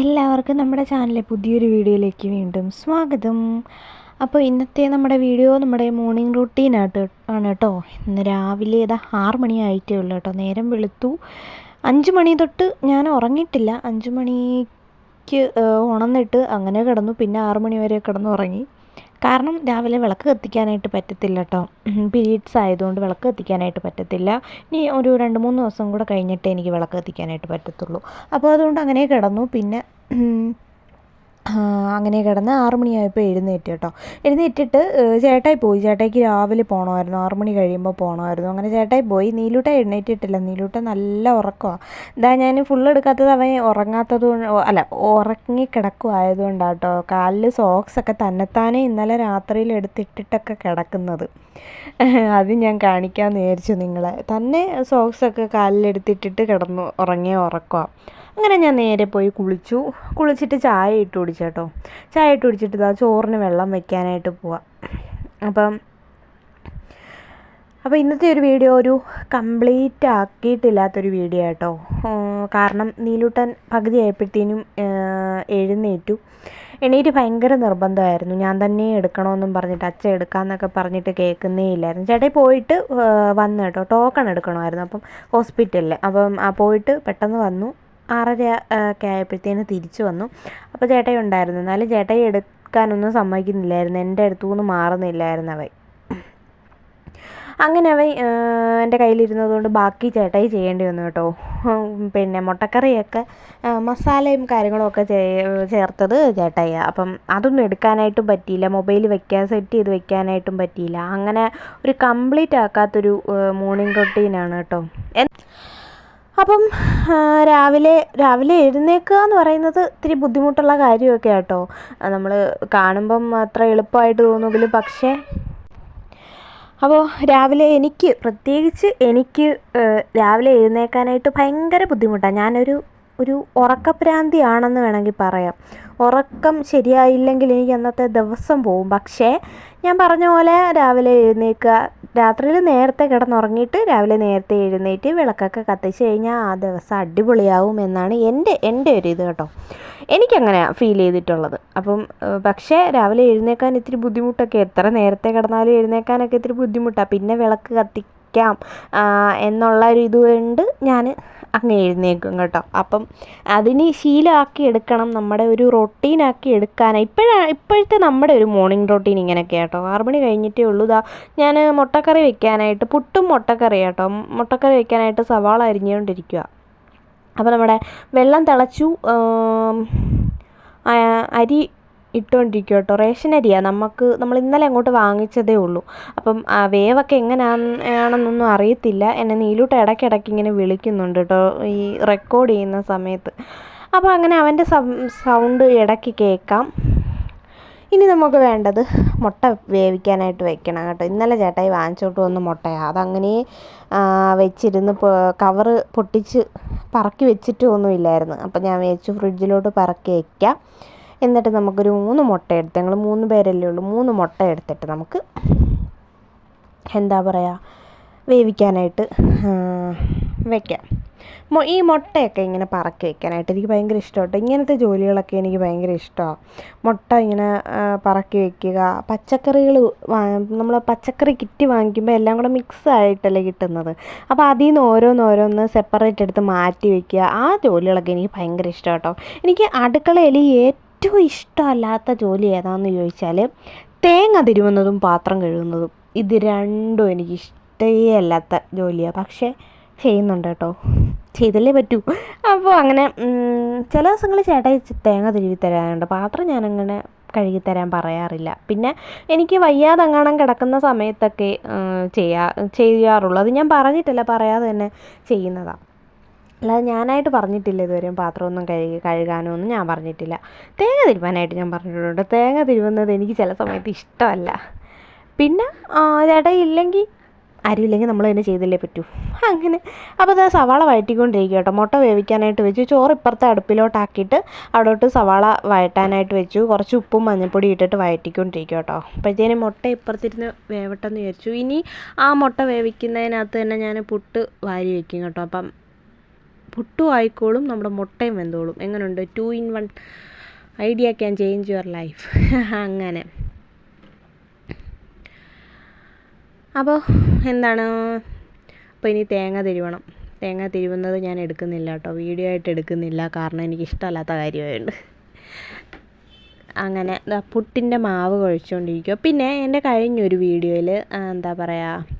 എല്ലാവർക്കും നമ്മുടെ ചാനലിലെ പുതിയൊരു വീഡിയോയിലേക്ക് വീണ്ടും സ്വാഗതം. അപ്പോൾ ഇന്നത്തെ നമ്മുടെ വീഡിയോ നമ്മുടെ മോർണിംഗ് റൂട്ടീനായിട്ട് ആണ് കേട്ടോ ഇന്ന് രാവിലെ ഇതാ ആറ് മണി ആയിട്ടേ ഉള്ളൂ കേട്ടോ നേരം വെളുത്തു. അഞ്ച് മണി തൊട്ട് ഞാൻ ഉറങ്ങിയിട്ടില്ല. അഞ്ച് മണിക്ക് ഉണന്നിട്ട് അങ്ങനെ കിടന്നു. പിന്നെ ആറ് മണി വരെ കിടന്നു ഉറങ്ങി കാരണം രാവിലെ വിളക്ക് കത്തിക്കാനായിട്ട് പറ്റത്തില്ല കേട്ടോ പീരീഡ്സ് ആയതുകൊണ്ട് വിളക്ക് കത്തിക്കാനായിട്ട് പറ്റത്തില്ല. ഇനി ഒരു രണ്ട് മൂന്ന് ദിവസം കൂടെ കഴിഞ്ഞിട്ടേ എനിക്ക് വിളക്ക് കത്തിക്കാനായിട്ട് പറ്റത്തുള്ളൂ. അപ്പോൾ അതുകൊണ്ട് അങ്ങനെ കിടന്നു. പിന്നെ അങ്ങനെ കിടന്ന് ആറ് മണിയായപ്പോൾ എഴുന്നേറ്റ് കേട്ടോ. എഴുന്നേറ്റിട്ട് ചേട്ടായി പോയി. ചേട്ടായിക്ക് രാവിലെ പോകണമായിരുന്നു ആറ് മണി കഴിയുമ്പോൾ പോകണമായിരുന്നു അങ്ങനെ ചേട്ടായി പോയി. നീലൂട്ട എഴുന്നേറ്റിട്ടില്ല. നീലൂട്ട നല്ല ഉറക്കമാണ് ഇതാ ഞാൻ ഫുൾ എടുക്കാത്തത് അവൻ ഉറങ്ങാത്തത് അല്ല ഉറങ്ങി കിടക്കുമായതുകൊണ്ടാണ് കേട്ടോ കാലിൽ സോക്സ് ഒക്കെ തന്നെത്താനെ ഇന്നലെ രാത്രിയിൽ എടുത്തിട്ടിട്ടൊക്കെ കിടക്കുന്നത്. അത് ഞാൻ കാണിക്കാമെന്ന് വിചാരിച്ചു നിങ്ങളെ. തന്നെ സോക്സൊക്കെ കാലിലെടുത്തിട്ടിട്ട് കിടന്നു ഉറങ്ങിയ ഉറക്കമാണ് അങ്ങനെ ഞാൻ നേരെ പോയി കുളിച്ചു. കുളിച്ചിട്ട് ചായ ഇട്ട് കുടിച്ചു കേട്ടോ ചായ ഇട്ട് കുടിച്ചിട്ട് ഇതാ ചോറിന് വെള്ളം വെക്കാനായിട്ട് പോവാം. അപ്പം അപ്പോൾ ഇന്നത്തെ ഒരു വീഡിയോ ഒരു കംപ്ലീറ്റ് ആക്കിയിട്ടില്ലാത്തൊരു വീഡിയോ കേട്ടോ കാരണം നീലൂട്ടൻ പകുതി ആയപ്പോഴത്തേനും എഴുന്നേറ്റു. എണീറ്റ് ഭയങ്കര നിർബന്ധമായിരുന്നു. ഞാൻ തന്നെ എടുക്കണമെന്നും പറഞ്ഞിട്ട് അച്ഛൻ എടുക്കാമെന്നൊക്കെ പറഞ്ഞിട്ട് കേൾക്കുന്നേ ഇല്ലായിരുന്നു. ചേട്ടായി പോയിട്ട് വന്നു കേട്ടോ. ടോക്കൺ എടുക്കണമായിരുന്നു അപ്പം ഹോസ്പിറ്റലിൽ അപ്പം പോയിട്ട് പെട്ടെന്ന് വന്നു. ആറര ഒക്കെ ആയപ്പോഴത്തേന് തിരിച്ചു വന്നു. അപ്പോൾ ചേട്ടായി ഉണ്ടായിരുന്നു. എന്നാലും ചേട്ടായി എടുക്കാനൊന്നും സമ്മതിക്കുന്നില്ലായിരുന്നു. എന്റെ അടുത്തുനിന്ന് മാറുന്നില്ലായിരുന്നു അവൻ. അങ്ങനെ അവൻ എന്റെ കയ്യിലിരുന്നതുകൊണ്ട് ബാക്കി ചേട്ടായി ചെയ്യേണ്ടി വന്നു കേട്ടോ. പിന്നെ മുട്ടക്കറിയൊക്കെ മസാലയും കാര്യങ്ങളും ഒക്കെ ചേ- ചേർത്തത് ചേട്ടായി അപ്പം അതൊന്നും എടുക്കാനായിട്ടും പറ്റിയില്ല. മൊബൈൽ വെക്കാൻ സെറ്റ് ചെയ്ത് വെക്കാനായിട്ടും പറ്റിയില്ല. അങ്ങനെ ഒരു കംപ്ലീറ്റ് ആക്കാത്തൊരു മോർണിംഗ് റൊട്ടീനാണ് കേട്ടോ. അപ്പം രാവിലെ രാവിലെ എഴുന്നേൽക്കുക എന്ന് പറയുന്നത് ഇത്തിരി ബുദ്ധിമുട്ടുള്ള കാര്യമൊക്കെ കേട്ടോ നമ്മൾ കാണുമ്പം അത്ര എളുപ്പമായിട്ട് തോന്നുമെങ്കിലും പക്ഷേ. അപ്പോൾ രാവിലെ എനിക്ക് പ്രത്യേകിച്ച് എനിക്ക് രാവിലെ എഴുന്നേൽക്കാനായിട്ട് ഭയങ്കര ബുദ്ധിമുട്ടാണ് ഞാനൊരു ഒരു ഉറക്കഭ്രാന്തിയാണെന്ന് വേണമെങ്കിൽ പറയാം. ഉറക്കം ശരിയായില്ലെങ്കിൽ എനിക്ക് അന്നത്തെ ദിവസം പോവും. പക്ഷേ ഞാൻ പറഞ്ഞ പോലെ രാവിലെ എഴുന്നേൽക്കുക രാത്രിയിൽ നേരത്തെ കിടന്നുറങ്ങിയിട്ട് രാവിലെ നേരത്തെ എഴുന്നേറ്റ് വിളക്കൊക്കെ കത്തിച്ച് കഴിഞ്ഞാൽ ആ ദിവസം അടിപൊളിയാവും എന്നാണ് എന്റെ എന്റെ ഒരു ഇത് കേട്ടോ. എനിക്കങ്ങനെ ഫീൽ ചെയ്തിട്ടുള്ളത്. അപ്പം പക്ഷേ രാവിലെ എഴുന്നേൽക്കാൻ ഇത്തിരി ബുദ്ധിമുട്ടൊക്കെ എത്ര നേരത്തെ കിടന്നാലും എഴുന്നേൽക്കാനൊക്കെ ഇത്തിരി ബുദ്ധിമുട്ടാണ് പിന്നെ വിളക്ക് കത്തിക്കാം ആ, എന്നുള്ള ഒരു ഇതുകൊണ്ട് ഞാൻ അങ്ങ് എഴുന്നേൽക്കും കേട്ടോ. അപ്പം അതിന് ശീലമാക്കി എടുക്കണം. നമ്മുടെ ഒരു റൊട്ടീനാക്കി എടുക്കാനാണ് ഇപ്പോഴാണ് ഇപ്പോഴത്തെ നമ്മുടെ ഒരു മോർണിംഗ് റൊട്ടീൻ ഇങ്ങനെയൊക്കെ കേട്ടോ. ആറ് മണി കഴിഞ്ഞിട്ടേ ഉള്ളൂ. ഇതാ ഞാൻ മുട്ടക്കറി വെക്കാനായിട്ട് പുട്ടും മുട്ടക്കറി കേട്ടോ. മുട്ടക്കറി വെക്കാനായിട്ട് സവാള അരിഞ്ഞുകൊണ്ടിരിക്കുക അപ്പോൾ നമ്മുടെ വെള്ളം തിളച്ചു അരി ഇട്ടുകൊണ്ടിരിക്കുക കേട്ടോ റേഷൻ അരിയാണ് നമുക്ക് നമ്മൾ ഇന്നലെ അങ്ങോട്ട് വാങ്ങിച്ചതേ ഉള്ളൂ. അപ്പം ആ വേവൊക്കെ എങ്ങനെയാണെന്നൊന്നും അറിയത്തില്ല. എന്നെ നീലൂട്ട് ഇടയ്ക്കിടയ്ക്ക് ഇങ്ങനെ വിളിക്കുന്നുണ്ട് കേട്ടോ ഈ റെക്കോർഡ് ചെയ്യുന്ന സമയത്ത്. അപ്പോൾ അങ്ങനെ അവന്റെ സൗണ്ട് ഇടയ്ക്ക് കേൾക്കാം. ഇനി നമുക്ക് വേണ്ടത് മുട്ട വേവിക്കാനായിട്ട് വെക്കണം കേട്ടോ. ഇന്നലെ ചേട്ടായി വാങ്ങിച്ചോട്ട് വന്ന മുട്ടയാണ് അതങ്ങനെ വെച്ചിരുന്ന് കവറ് പൊട്ടിച്ച് പറക്കി വെച്ചിട്ടൊന്നും ഇല്ലായിരുന്നു അപ്പം ഞാൻ വെച്ച് ഫ്രിഡ്ജിലോട്ട് പറക്കി വയ്ക്കാം എന്നിട്ട് നമുക്കൊരു മൂന്ന് മുട്ട എടുത്ത് ഞങ്ങൾ മൂന്ന് പേരല്ലേ ഉള്ളൂ മൂന്ന് മുട്ട എടുത്തിട്ട് നമുക്ക് എന്താ പറയുക വേവിക്കാനായിട്ട് വെക്കാം. ഈ മുട്ടയൊക്കെ ഇങ്ങനെ പറക്കി വെക്കാനായിട്ട് എനിക്ക് ഭയങ്കര ഇഷ്ടമാണ് ഇങ്ങനത്തെ ജോലികളൊക്കെ എനിക്ക് ഭയങ്കര ഇഷ്ടമാണ് മുട്ട ഇങ്ങനെ പറക്കി വെക്കുക. പച്ചക്കറികൾ നമ്മൾ പച്ചക്കറി കിറ്റ് വാങ്ങിക്കുമ്പോൾ എല്ലാം കൂടെ മിക്സ് ആയിട്ടല്ലേ കിട്ടുന്നത്. അപ്പോൾ അതിൽ നിന്ന് ഓരോന്നോരോന്ന് സെപ്പറേറ്റ് എടുത്ത് മാറ്റി വെക്കുക. ആ ജോലികളൊക്കെ എനിക്ക് ഭയങ്കര ഇഷ്ടമാണ് കേട്ടോ എനിക്ക് അടുക്കളയിൽ ഏറ്റവും ഇഷ്ടമല്ലാത്ത ജോലി ഏതാണെന്ന് ചോദിച്ചാൽ തേങ്ങ തിരുവുന്നതും പാത്രം കഴുകുന്നതും. ഇത് രണ്ടും എനിക്ക് ഇഷ്ടേ അല്ലാത്ത ജോലിയാണ് പക്ഷേ ചെയ്യുന്നുണ്ട് കേട്ടോ. ചെയ്തല്ലേ പറ്റൂ. അപ്പോൾ അങ്ങനെ ചില ദിവസങ്ങളിൽ ചേട്ടായി തേങ്ങ തിരുവി തരാറുണ്ട്. പാത്രം ഞാനങ്ങനെ കഴുകി തരാൻ പറയാറില്ല. പിന്നെ എനിക്ക് വയ്യാതെങ്ങാണം കിടക്കുന്ന സമയത്തൊക്കെ ചെയ്യാ ചെയ്യാറുള്ളൂ. അത് ഞാൻ പറഞ്ഞിട്ടില്ല പറയാതെ തന്നെ ചെയ്യുന്നതാണ് അല്ലാതെ ഞാനായിട്ട് പറഞ്ഞിട്ടില്ല ഇതുവരെയും പാത്രമൊന്നും കഴുകി കഴുകാനോ ഒന്നും ഞാൻ പറഞ്ഞിട്ടില്ല. തേങ്ങ തിരുവാനായിട്ട് ഞാൻ പറഞ്ഞിട്ടുണ്ട്. തേങ്ങ തിരുവുന്നത് എനിക്ക് ചില സമയത്ത് ഇഷ്ടമല്ല. പിന്നെ ആ, ചേട്ടായി ഇല്ലെങ്കിൽ അരിയില്ലെങ്കിൽ നമ്മൾ തന്നെ ചെയ്തില്ലേ പറ്റൂ. അങ്ങനെ. അപ്പോൾ അത് സവാള വഴറ്റിക്കൊണ്ടിരിക്കുക കേട്ടോ. മുട്ട വേവിക്കാനായിട്ട് വെച്ചു. ചോറ് ഇപ്പുറത്തെ അടുപ്പിലോട്ടാക്കിയിട്ട് അവിടോട്ട് സവാള വഴറ്റാനായിട്ട് വെച്ചു. കുറച്ച് ഉപ്പും മഞ്ഞൾപ്പൊടി ഇട്ടിട്ട് വഴറ്റിക്കൊണ്ടിരിക്കുക കേട്ടോ. അപ്പോഴത്തേനും മുട്ട ഇപ്പുറത്തിരുന്ന് വേവട്ടെന്ന് വിചാരിച്ചു. ഇനി ആ മുട്ട വേവിക്കുന്നതിനകത്ത് തന്നെ ഞാൻ പുട്ട് വാരി വയ്ക്കും കേട്ടോ. അപ്പം പുട്ടും ആയിക്കോളും നമ്മുടെ മുട്ടയും വെന്തോളും. എങ്ങനെയുണ്ട് two in one idea can change your life അങ്ങനെ. അപ്പോൾ എന്താണ്? അപ്പോൾ ഇനി തേങ്ങ തിരുവണം. തേങ്ങ തിരുവുന്നത് ഞാൻ എടുക്കുന്നില്ല കേട്ടോ. വീഡിയോ ആയിട്ട് എടുക്കുന്നില്ല. കാരണം എനിക്ക് ഇഷ്ടമല്ലാത്ത കാര്യമായതുകൊണ്ട് അങ്ങനെ. പുട്ടിന്റെ മാവ് കുഴച്ചുകൊണ്ടിരിക്കുക പിന്നെ എന്റെ കഴിഞ്ഞൊരു വീഡിയോയിൽ എന്താ പറയുക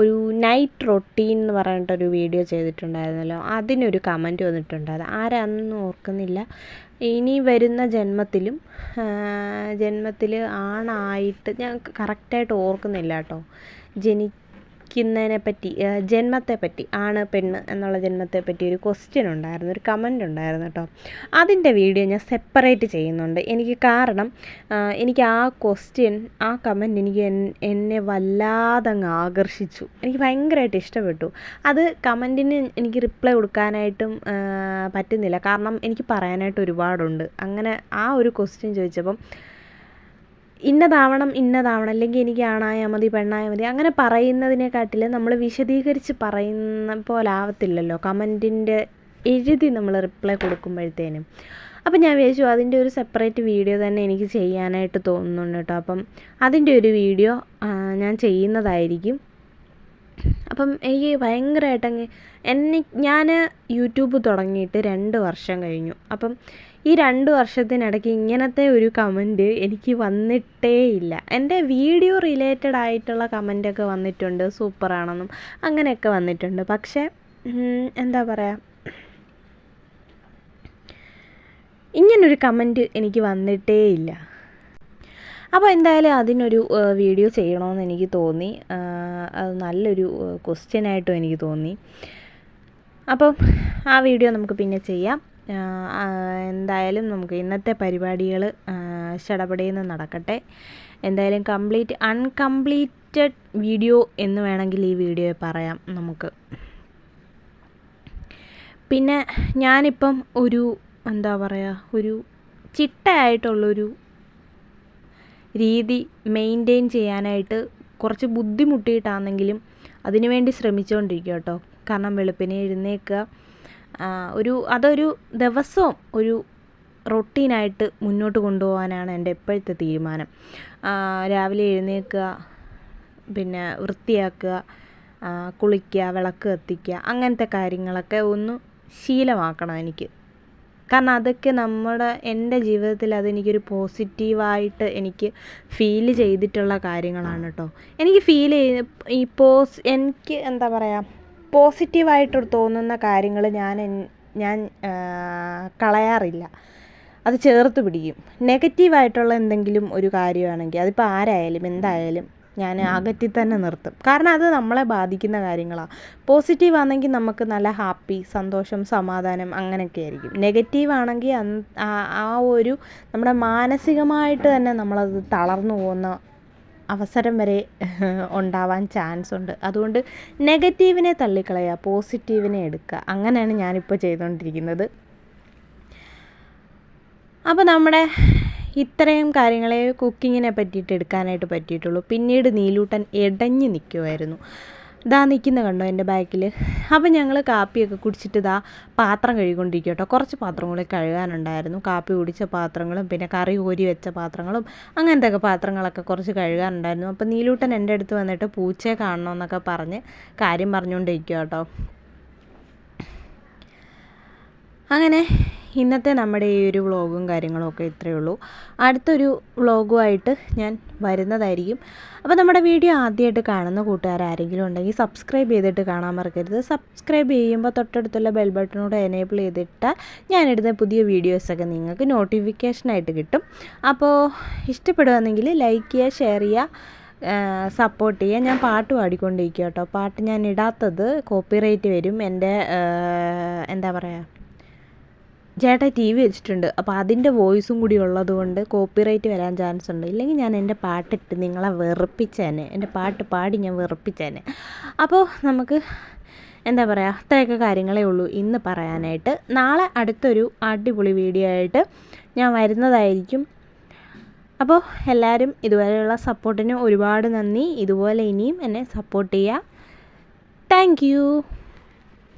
ഒരു നൈറ്റ് റൊട്ടീൻ എന്ന് പറഞ്ഞിട്ടൊരു വീഡിയോ ചെയ്തിട്ടുണ്ടായിരുന്നല്ലോ. അതിനൊരു കമന്റ് വന്നിട്ടുണ്ടായിരുന്നു ആരാണെന്ന് ഓർക്കുന്നില്ല. ഇനി വരുന്ന ജന്മത്തിലും ജന്മത്തിൽ ആണായിട്ട് ഞാൻ കറക്റ്റായിട്ട് ഓർക്കുന്നില്ല കേട്ടോ. ജനി ജനിക്കുന്നതിനെ പറ്റി ജന്മത്തെ പറ്റി ആണ് പെണ്ണ് എന്നുള്ള ജന്മത്തെ പറ്റി ഒരു ക്വസ്റ്റ്യൻ ഉണ്ടായിരുന്നു ഒരു കമന്റ് ഉണ്ടായിരുന്നു കേട്ടോ. അതിന്റെ വീഡിയോ ഞാൻ സെപ്പറേറ്റ് ചെയ്യുന്നുണ്ട്. എനിക്ക് കാരണം എനിക്ക് ആ ക്വസ്റ്റ്യൻ ആ കമന്റ് എനിക്ക് എന്നെ വല്ലാതെ അങ്ങ് ആകർഷിച്ചു. എനിക്ക് ഭയങ്കരമായിട്ട് ഇഷ്ടപ്പെട്ടു. അത് കമന്റിന് എനിക്ക് റിപ്ലൈ കൊടുക്കാനായിട്ടും പറ്റുന്നില്ല. കാരണം എനിക്ക് പറയാനായിട്ട് ഒരുപാടുണ്ട്. അങ്ങനെ ആ ഒരു ക്വസ്റ്റ്യൻ ചോദിച്ചപ്പം ഇന്നതാവണം ഇന്നതാവണം. അല്ലെങ്കിൽ എനിക്ക് ആണായാൽ മതി പെണ്ണായാൽ മതി. അങ്ങനെ പറയുന്നതിനെക്കാട്ടിൽ നമ്മൾ വിശദീകരിച്ച് പറയുന്ന പോലെ ആവത്തില്ലല്ലോ കമന്റിന്റെ എഴുതി നമ്മൾ റിപ്ലൈ കൊടുക്കുമ്പോഴത്തേനും. അപ്പം ഞാൻ വിചാരിച്ചു അതിന്റെ ഒരു സെപ്പറേറ്റ് വീഡിയോ തന്നെ എനിക്ക് ചെയ്യാനായിട്ട് തോന്നുന്നുണ്ട് കേട്ടോ. അപ്പം അതിന്റെ ഒരു വീഡിയോ ഞാൻ ചെയ്യുന്നതായിരിക്കും. അപ്പം എനിക്ക് ഭയങ്കരമായിട്ടങ്ങ് എന്നെ ഞാൻ യൂട്യൂബ് തുടങ്ങിയിട്ട് രണ്ട് വർഷം കഴിഞ്ഞു. അപ്പം ഈ രണ്ട് വർഷത്തിനിടയ്ക്ക് ഇങ്ങനത്തെ ഒരു കമന്റ് എനിക്ക് വന്നിട്ടേ ഇല്ല. എന്റെ വീഡിയോ റിലേറ്റഡ് ആയിട്ടുള്ള കമന്റൊക്കെ വന്നിട്ടുണ്ട്. സൂപ്പറാണെന്നും അങ്ങനെയൊക്കെ വന്നിട്ടുണ്ട്. പക്ഷേ എന്താ പറയുക ഇങ്ങനൊരു കമന്റ് എനിക്ക് വന്നിട്ടേ ഇല്ല. അപ്പോൾ എന്തായാലും അതിനൊരു വീഡിയോ ചെയ്യണമെന്ന് എനിക്ക് തോന്നി. അത് നല്ലൊരു ക്വസ്റ്റ്യനായിട്ടും എനിക്ക് തോന്നി. അപ്പം ആ വീഡിയോ നമുക്ക് പിന്നെ ചെയ്യാം. എന്തായാലും നമുക്ക് ഇന്നത്തെ പരിപാടികൾ ശടപടേന്ന് നടക്കട്ടെ. എന്തായാലും കംപ്ലീറ്റ് അൺകംപ്ലീറ്റഡ് വീഡിയോ എന്ന് വേണമെങ്കിൽ ഈ വീഡിയോ പറയാം നമുക്ക്. പിന്നെ ഞാനിപ്പം ഒരു എന്താ പറയുക ഒരു ചിട്ടയായിട്ടുള്ളൊരു രീതി മെയിന്റെയിൻ ചെയ്യാനായിട്ട് കുറച്ച് ബുദ്ധിമുട്ടിയിട്ടാണെങ്കിലും അതിനുവേണ്ടി ശ്രമിച്ചുകൊണ്ടിരിക്കുക കേട്ടോ. കാരണം വെളുപ്പിനെ എഴുന്നേൽക്കുക ഒരു അതൊരു ദിവസവും ഒരു റൊട്ടീനായിട്ട് മുന്നോട്ട് കൊണ്ടുപോകാനാണ് എന്റെ ഇപ്പോഴത്തെ തീരുമാനം. രാവിലെ എഴുന്നേൽക്കുക പിന്നെ വൃത്തിയാക്കുക കുളിക്കുക വിളക്ക് കത്തിക്കുക അങ്ങനത്തെ കാര്യങ്ങളൊക്കെ ഒന്ന് ശീലമാക്കണം എനിക്ക്. കാരണം അതൊക്കെ നമ്മുടെ എന്റെ ജീവിതത്തിൽ അതെനിക്കൊരു പോസിറ്റീവായിട്ട് എനിക്ക് ഫീൽ ചെയ്തിട്ടുള്ള കാര്യങ്ങളാണ് കേട്ടോ. എനിക്ക് ഫീൽ ചെയ്ത് ഈ പോസ് എനിക്ക് എന്താ പറയുക പോസിറ്റീവായിട്ട് തോന്നുന്ന കാര്യങ്ങൾ ഞാൻ ഞാൻ കളയാറില്ല. അത് ചേർത്ത് പിടിക്കും. നെഗറ്റീവായിട്ടുള്ള എന്തെങ്കിലും ഒരു കാര്യമാണെങ്കിൽ അതിപ്പോൾ ആരായാലും എന്തായാലും ഞാൻ അകറ്റി തന്നെ നിർത്തും. കാരണം അത് നമ്മളെ ബാധിക്കുന്ന കാര്യങ്ങളാണ് പോസിറ്റീവ് ആണെങ്കിൽ നമുക്ക് നല്ല ഹാപ്പി സന്തോഷം സമാധാനം അങ്ങനെയൊക്കെ ആയിരിക്കും. നെഗറ്റീവ് ആണെങ്കിൽ ആ ഒരു നമ്മുടെ മാനസികമായിട്ട് തന്നെ നമ്മളത് തളർന്നു പോകുന്ന അവസരം വരെ ഉണ്ടാവാൻ ചാൻസ് ഉണ്ട്. അതുകൊണ്ട് നെഗറ്റീവിനെ തള്ളിക്കളയുക പോസിറ്റീവിനെ എടുക്കുക. അങ്ങനെയാണ് ഞാനിപ്പോൾ ചെയ്തുകൊണ്ടിരിക്കുന്നത്. അപ്പോൾ നമ്മുടെ ഇത്രയും കാര്യങ്ങളെ കുക്കിങ്ങിനെ പറ്റിയിട്ട് എടുക്കാനായിട്ട് പറ്റിയിട്ടുള്ളൂ. പിന്നീട് നീലൂട്ടൻ ഇടഞ്ഞു നിൽക്കുമായിരുന്നു ഇതാ നിൽക്കുന്ന കണ്ടോ എന്റെ ബാക്കിൽ അപ്പോൾ ഞങ്ങൾ കാപ്പിയൊക്കെ കുടിച്ചിട്ട് ഇതാ പാത്രം കഴുകിക്കൊണ്ടിരിക്കുക കേട്ടോ. കുറച്ച് പാത്രം കൂടി കഴുകാനുണ്ടായിരുന്നു. കാപ്പി കുടിച്ച പാത്രങ്ങളും പിന്നെ കറി കോരി വെച്ച പാത്രങ്ങളും അങ്ങനത്തെ പാത്രങ്ങളൊക്കെ കുറച്ച് കഴുകാനുണ്ടായിരുന്നു. അപ്പോൾ നീലൂട്ടൻ എന്റെ അടുത്ത് വന്നിട്ട് പൂച്ചയെ കാണണമെന്നൊക്കെ പറഞ്ഞ് കാര്യം പറഞ്ഞുകൊണ്ടിരിക്കുക കേട്ടോ. അങ്ങനെ ഇന്നത്തെ നമ്മുടെ ഈ ഒരു വ്ളോഗും കാര്യങ്ങളും ഒക്കെ ഇത്രയേ ഉള്ളൂ. അടുത്തൊരു വ്ളോഗുമായിട്ട് ഞാൻ വരുന്നതായിരിക്കും. അപ്പോൾ നമ്മുടെ വീഡിയോ ആദ്യമായിട്ട് കാണുന്ന കൂട്ടുകാർ ആരെങ്കിലും ഉണ്ടെങ്കിൽ സബ്സ്ക്രൈബ് ചെയ്തിട്ട് കാണാൻ മറക്കരുത്. സബ്സ്ക്രൈബ് ചെയ്യുമ്പോൾ തൊട്ടടുത്തുള്ള ബെൽ ബട്ടണോട് എനേബിൾ ചെയ്തിട്ടാൽ ഞാനിടുന്ന പുതിയ വീഡിയോസൊക്കെ നിങ്ങൾക്ക് നോട്ടിഫിക്കേഷനായിട്ട് കിട്ടും. അപ്പോൾ ഇഷ്ടപ്പെടുകയാണെങ്കിൽ ലൈക്ക് ചെയ്യുക ഷെയർ ചെയ്യുക സപ്പോർട്ട് ചെയ്യുക. ഞാൻ പാട്ട് പാടിക്കൊണ്ടിരിക്കുക കേട്ടോ പാട്ട് ഞാൻ ഇടാത്തത് കോപ്പിറൈറ്റ് വരും. എന്റെ എന്താ പറയുക ചേട്ടാ ടി വി വെച്ചിട്ടുണ്ട്. അപ്പോൾ അതിന്റെ വോയിസും കൂടി ഉള്ളത് കൊണ്ട് കോപ്പിറൈറ്റ് വരാൻ ചാൻസ് ഉണ്ട്. ഇല്ലെങ്കിൽ ഞാൻ എന്റെ പാട്ടിട്ട് നിങ്ങളെ വെറുപ്പിച്ചേനെ. എന്റെ പാട്ട് പാടി ഞാൻ വെറുപ്പിച്ചേനെ. അപ്പോൾ നമുക്ക് എന്താ പറയുക അത്രയൊക്കെ കാര്യങ്ങളേ ഉള്ളൂ. ഇന്ന് പറയാനായിട്ട് നാളെ അടുത്തൊരു അടിപൊളി വീഡിയോ ആയിട്ട് ഞാൻ വരുന്നതായിരിക്കും. അപ്പോൾ എല്ലാവരും ഇതുവരെയുള്ള സപ്പോർട്ടിന് ഒരുപാട് നന്ദി. ഇതുപോലെ ഇനിയും എന്നെ സപ്പോർട്ട് ചെയ്യുക താങ്ക്